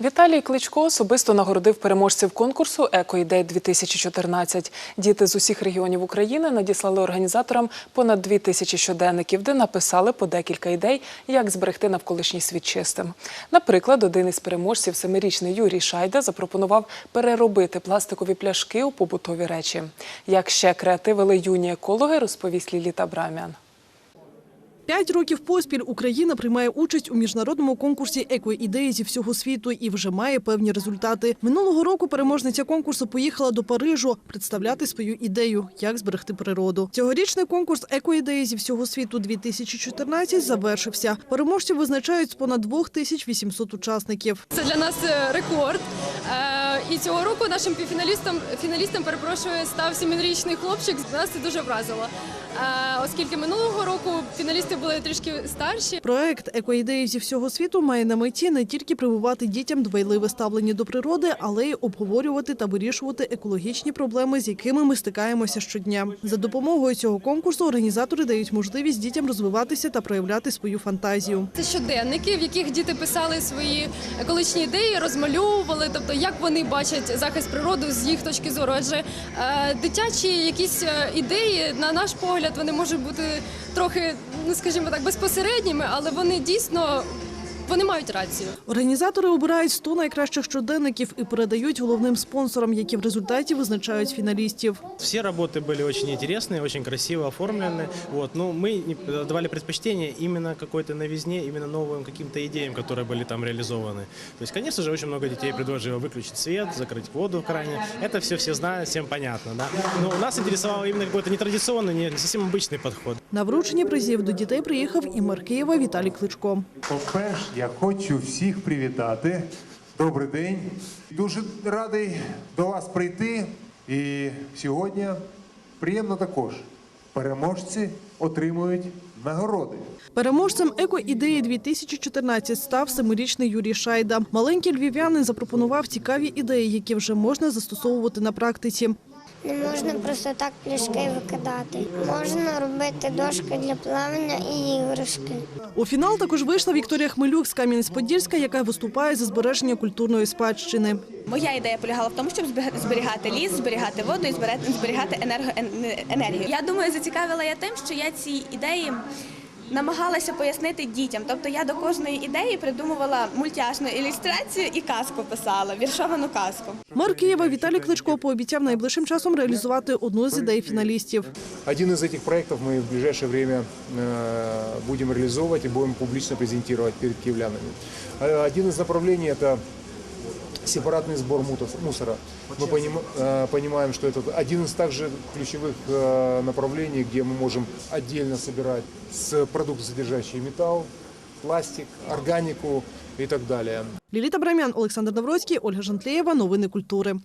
Віталій Кличко особисто нагородив переможців конкурсу «Екоідей 2014 Діти з усіх регіонів України надіслали організаторам понад дві тисячі щоденників, де написали по декілька ідей, як зберегти навколишній світ чистим. Наприклад, один із переможців, семирічний Юрій Шайда, запропонував переробити пластикові пляшки у побутові речі. Як ще креативили юні екологи, розповість Ліліта Брамян. П'ять років поспіль Україна приймає участь у міжнародному конкурсі «Екоідеї зі всього світу і вже має певні результати. Минулого року переможниця конкурсу поїхала до Парижу представляти свою ідею, як зберегти природу. Цьогорічний конкурс «Екоідеї зі всього світу 2014 завершився. Переможців визначають з понад 2800 учасників. Це для нас е, рекорд. Е, І цього року нашим фіналістом, фіналістом перепрошую, став сімирічний хлопчик. Нас це дуже вразило. Е, Оскільки минулого року фіналісти були трішки старші. Проект «Екоідеї зі всього світу має на меті не тільки прививати дітям дбайливе ставлення до природи, але й обговорювати та вирішувати екологічні проблеми, з якими ми стикаємося щодня. За допомогою цього конкурсу організатори дають можливість дітям розвиватися та проявляти свою фантазію. Це щоденники, в яких діти писали свої екологічні ідеї, розмальовували, тобто як вони бачать захист природи з їх точки зору. Адже е, дитячі якісь е, ідеї, на наш погляд, вони можуть бути трохи, ну скажімо так, безпосередніми, але вони дійсно вони мають рацію. Організатори обирають 100 найкращих щоденників і передають головним спонсорам, які в результаті визначають фіналістів. Все работы были очень интересные, очень красиво оформлены. Вот. Но мы не- давали предпочтение именно какой-то новизне, именно новым каким-то идеям, которые были там реализованы. То есть, конечно же, очень много детей предложило выключить свет, закрыть воду в кране. Это все все знают, всем понятно. Да? Но нас интересовал именно какой-то нетрадиционный, не совсем обычный подход. На врученні призів до дітей приїхав і мер Києва Віталій Кличко. По-перше, я хочу всіх привітати. Добрий день. Дуже радий до вас прийти. І сьогодні приємно також. Переможці отримують нагороди. Переможцем «Еко-ідеї 2014 став семирічний Юрій Шайда. Маленький львів'янин запропонував цікаві ідеї, які вже можна застосовувати на практиці. Не можна просто так пляшки викидати. Можна робити дошки для плавання і іграшки. У фінал також вийшла Вікторія Хмелюк з Кам'янець-Подільська, яка виступає за збереження культурної спадщини. Моя ідея полягала в тому, щоб зберігати ліс, зберігати воду і зберігати енерго- енергію. Я думаю, зацікавила я тим, що я ці ідеї намагалася пояснити дітям. Тобто я до кожної ідеї придумувала мультяшну ілюстрацію і казку писала, віршовану казку. Мер Києва Віталій Кличко пообіцяв найближчим часом реалізувати одну з ідей фіналістів. Один из этих проектов мы в ближайшее время э, будем реализовывать и будем публично презентировать перед киевлянами. Э, Один из направлений – это сепаратный сбор мутов- мусора. Мы поним- э, понимаем, что это один из также ключевых э, направлений, где мы можем отдельно собирать с продуктов, содержащие металл, пластик, органику и так далее. Ліліта Брамян, Олександр Навроцький, Ольга Жантлеєва. Новини культури.